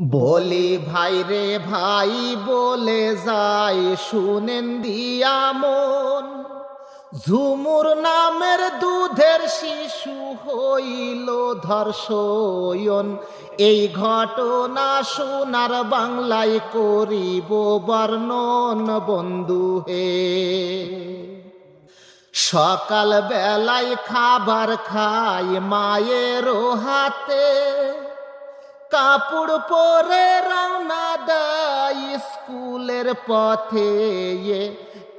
বলি, ভাই রে ভাই, বলে যাই, শুনেন দিয়া মন। ঝুমুর নামের দুধের শিশু হইল ধর্ষয়ন। এই ঘটনা সোনার বাংলায় করিব বর্ণন, বন্ধু হে। সকাল বেলায় খাবার খাই মায়ের হাতে। কাপড় পরে রওনা দেয় স্কুলের পথে।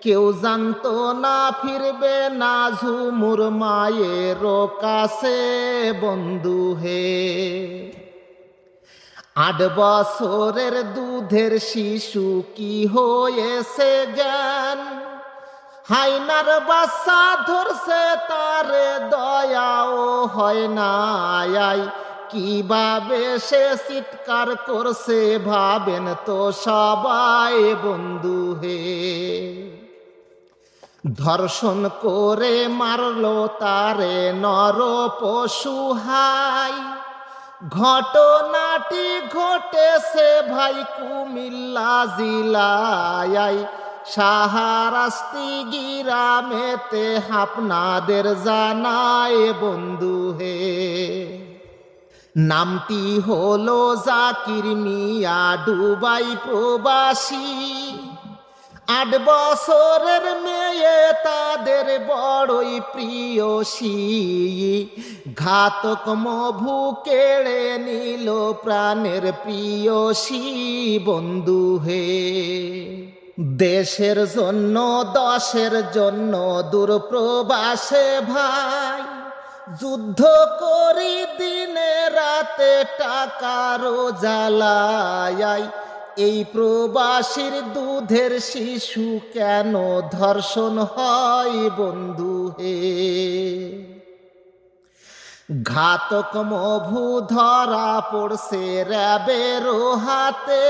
কেউ জানতো না ফিরবে না ঝুমুর মায়ের কাছে বন্ধু হে। আট বছরের দুধের শিশু কি হয়েছে জ্ঞান? হাইনার বাচ্চা ধরছে তার দয়াও হয় না আয় কীভাবে সে চিৎকার করছে ভাবেন তো সবাই বন্ধু হে। ধর্ষণ করে মারলো তারে নর পশু হাই। ঘটনাটি ঘটেছে ভাই কুমিল্লা জিলায়। সাহারাস্তি গিরামেতে আপনাদের জানায় বন্ধু হে। নামটি হলো জাকির মিয়া ডুবাই প্রবাসী। আট বছরের মেয়ে তাদের বড়ই প্রিয়সী। ঘাতক মভু কেড়ে নিল প্রাণের প্রিয়সী বন্ধু হে। দেশের জন্য, দশের জন্য দূরপ্রবাসে ভাই। যুদ্ধ করি দিনে রাতে টাকারও জ্বালায় এই প্রবাসীর দুধের শিশু কেন ধর্ষণ হয় বন্ধু হে? ঘাতক মভু ধরা পড়ছে র্যাবের হাতে।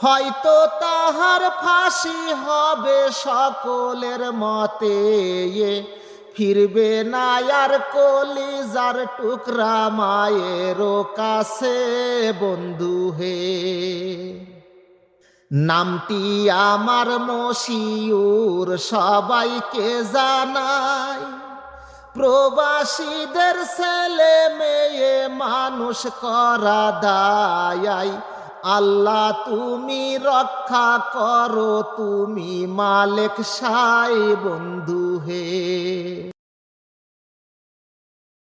হয়তো তাহার ফাঁসি হবে সকলের মতে ফিরবে না আর কলিজার টুকরা মায়ের কাছে, বন্ধু হে। নামটি আমার মশিউর, সবাইকে জানাই। প্রবাসীদের ছেলে মেয়ে, মানুষ করা দায় আল্লাহ, তুমি রক্ষা করো, তুমি মালিক সাই, বন্ধু হে